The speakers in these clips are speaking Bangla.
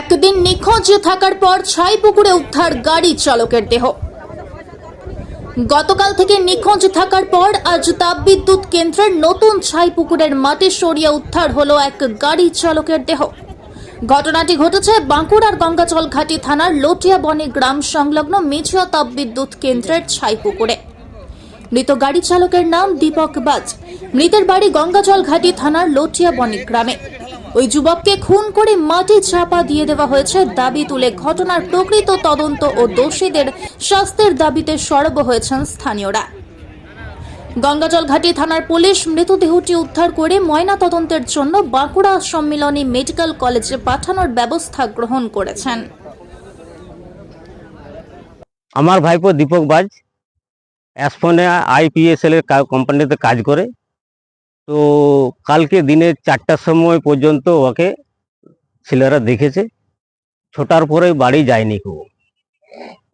একদিন নিখোঁজ থাকার পর ছাই পুকুরে উদ্ধার গাড়ি চালকের দেহ। গতকাল থেকে নিখোঁজ থাকার পর আজ তাপবিদ্যুৎ কেন্দ্রের নতুন ছাই পুকুরের মাটি সরিয়ে উদ্ধার হলো এক গাড়ি চালকের দেহ। ঘটনাটি ঘটেছে বাঁকুড়ার গঙ্গাচল ঘাটি থানার লটিয়াবনি গ্রাম সংলগ্ন মেছিয়া তাপবিদ্যুৎ কেন্দ্রের ছাই পুকুরে। মৃত গাড়ি চালকের নাম দীপক বাজ। মৃতের বাড়ি গঙ্গাজল ঘাটি থানার লটিয়া বণিক গ্রামে। ওই যুবককে খুন করে মাটি চাপা দিয়ে দেওয়া হয়েছে, দাবি তুলে ঘটনার প্রকৃত তদন্ত ও দোষীদের শাস্তির দাবিতে সরব হয়েছেন স্থানীয়রা। গঙ্গাজল ঘাটি থানার পুলিশ মৃতদেহটি উদ্ধার করে ময়না তদন্তের জন্য বাঁকুড়া সম্মিলনী মেডিকেল কলেজে পাঠানোর ব্যবস্থা গ্রহণ করেছেন। আমার ভাইপো দীপক বাজ। অ্যাসফোনে আইপিএসএল এর কা- কোম্পানিতে কাজ করে। তো কালকে দিনে চারটার সময় পর্যন্ত ওকে ছেলেরা দেখেছে। ছোটার পরে বাড়ি যায়নি কেউ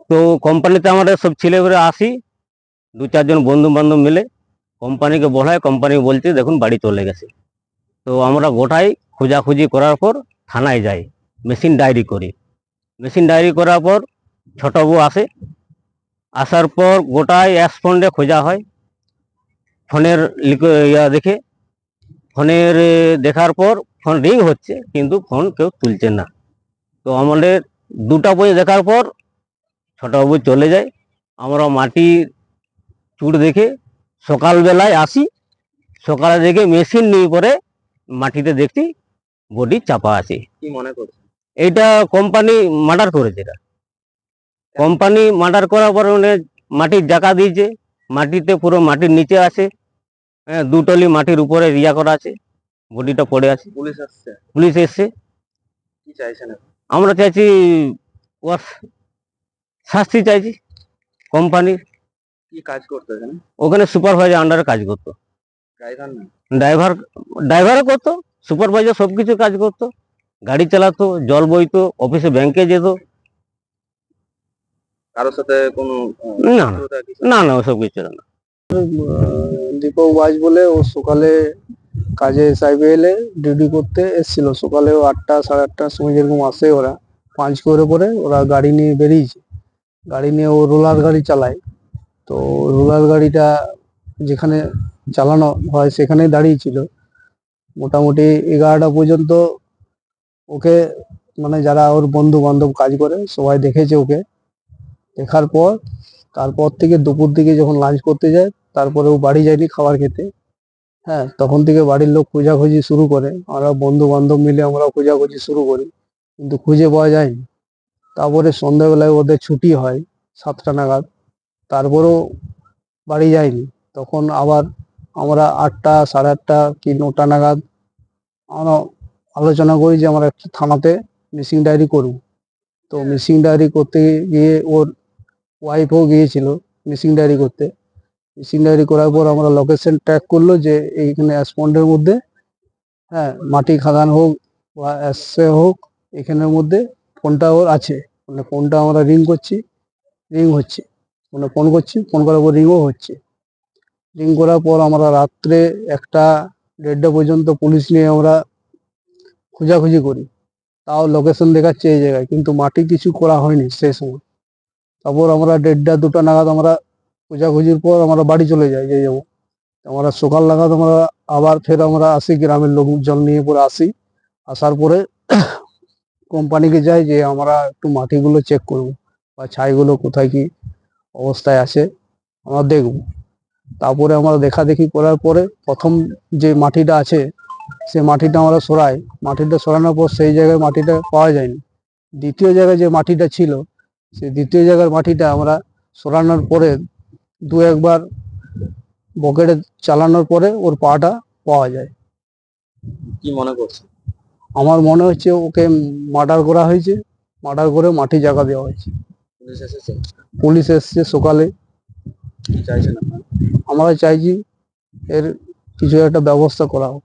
তো কোম্পানিতে আমাদের সব ছেলেমেয়েরা আসি, দু চারজন বন্ধু বান্ধব মিলে। কোম্পানিকে বলায় কোম্পানি বলছে, দেখুন, বাড়ি চলে গেছে। তো আমরা গোটাই খোঁজাখুঁজি করার পর থানায় যাই, মেশিন ডায়েরি করি। মেশিন ডায়েরি করার পর ছোট বউ আসে আসার পর গোটায় অ্যাসফোনে খোঁজা হয়। ফোনের লিক- ইয়া দেখে ফোনের দেখার পর ফোন রিং হচ্ছে কিন্তু ফোন কেউ তুলছে না। তো আমাদের দুটা বই দেখার পর ছোটবাবু চলে যায়। আমরা মাটি চুট দেখে সকালবেলায় আসি। সকালে দেখে মেশিন নিয়ে পরে মাটিতে দেখছি বডি চাপা আছে। কি মনে করছেন? এইটা কোম্পানি মার্ডার করেছে এটা। কোম্পানি মার্ডার করার পরে মাটির জায়গা দিয়েছে মাটিতে পুরো মাটির নিচে আছে হ্যাঁ দুটলি মাটির উপরে রিয়া করা আছে বডিটা পড়ে আছে। পুলিশ আসছে? পুলিশ এসছে। কি চাইছেন এখন? আমরা চাইছি ওর শাস্তি চাইছি কোম্পানির। কি কাজ করতে এখানে? ওখানে সুপারভাইজার আন্ডারে কাজ করতো। ড্রাইভার না? ড্রাইভার ড্রাইভারও করতো সুপারভাইজার সব কিছু কাজ করতো। গাড়ি চালাতো জল বইতো অফিসে ব্যাংকে যেত। কারোর সাথে কোনো না না না না ওসব কিছু না। দীপক বাজ বলে ও সকালে কাজে এসআইবিএলে ডিউটি করতে এসেছিল। সকালে ও আটটা সাড়ে আটটার সময় যেরকম আসে ওরা পাঁচ করে পরে ওরা গাড়ি নিয়ে বেরিয়েছে। গাড়ি নিয়ে ও রোলার গাড়ি চালায়। তো রোলার গাড়িটা যেখানে চালানো হয় সেখানে দাঁড়িয়েছিল। মোটামুটি এগারোটা পর্যন্ত ওকে মানে যারা ওর বন্ধু বান্ধব কাজ করে সবাই দেখেছে ওকে। দেখার পর, তারপর থেকে দুপুর দিকে যখন লাঞ্চ করতে যায়, তারপরে ও বাড়ি যায়নি খাবার খেতে। হ্যাঁ তখন থেকে বাড়ির লোক খোঁজাখুঁজি শুরু করে। আমরা বন্ধু বান্ধব মিলে আমরা খোঁজাখুঁজি শুরু করি, কিন্তু খুঁজে পাওয়া যায়নি। তারপরে সন্ধ্যাবেলায় ওদের ছুটি হয়, সাতটা নাগাদ। তারপরেও বাড়ি যায়নি। তখন আবার আমরা আটটা, সাড়ে আটটা কি নটা নাগাদ আমরা আলোচনা করি যে আমরা একটা থানাতে মিসিং ডায়েরি করব। তো মিসিং ডায়েরি করতে গিয়ে ওর ওয়াইফও গিয়েছিল মিসিং ডায়েরি করতে। মিসিং ডায়েরি করার পর আমরা লোকেশন ট্র্যাক করল যে এইখানে অ্যাসপন্ডের মধ্যে হ্যাঁ মাটি খাদান হোক বা এসে হোক, এখানের মধ্যে ফোনটা ওর আছে। মানে ফোনটা আমরা রিং করছি রিং হচ্ছে। মানে ফোন করছি ফোন করার পর রিংও হচ্ছে। রিং করার পর আমরা রাত্রে একটা দেড়টা পর্যন্ত পুলিশ নিয়ে আমরা খোঁজাখুঁজি করি। তাও লোকেশন দেখাচ্ছে এই জায়গায়, কিন্তু মাটি কিছু করা হয়নি সেই সময়। তারপর আমরা দেড়টা, দুটা নাগাদ আমরা খোঁজাখুঁজির পর আমরা বাড়ি চলে যাই, যে যাব। আমরা সকাল নাগাদ আমরা আবার ফের আমরা আসি, গ্রামের লোকজন নিয়ে পরে আসি। আসার পরে কোম্পানিকে যাই, যে আমরা একটু মাটিগুলো চেক করব, বা ছাইগুলো কোথায় কি অবস্থায় আছে, আমরা দেখব। তারপরে আমরা দেখা দেখি করার পরে প্রথম যে মাটিটা আছে, সে মাটিটা আমরা সরাই। মাটিটা সরানোর পর সেই জায়গায় মাটিটা পাওয়া যায়নি। দ্বিতীয় জায়গায় যে মাটিটা ছিল সেই দ্বিতীয় জায়গার মাটিটা আমরা সরানোর পরে দু একবার বকেটে চালানোর পরে ওর পাটা পাওয়া যায়। কি মনে করছে? আমার মনে হচ্ছে ওকে মার্ডার করা হয়েছে মার্ডার করে মাটি জায়গা দেওয়া হয়েছে। পুলিশ এসেছে? পুলিশ এসছে সকালে। কি চাইছেন আপনারা? আমরা চাইছি এর কিছু একটা ব্যবস্থা করা হোক।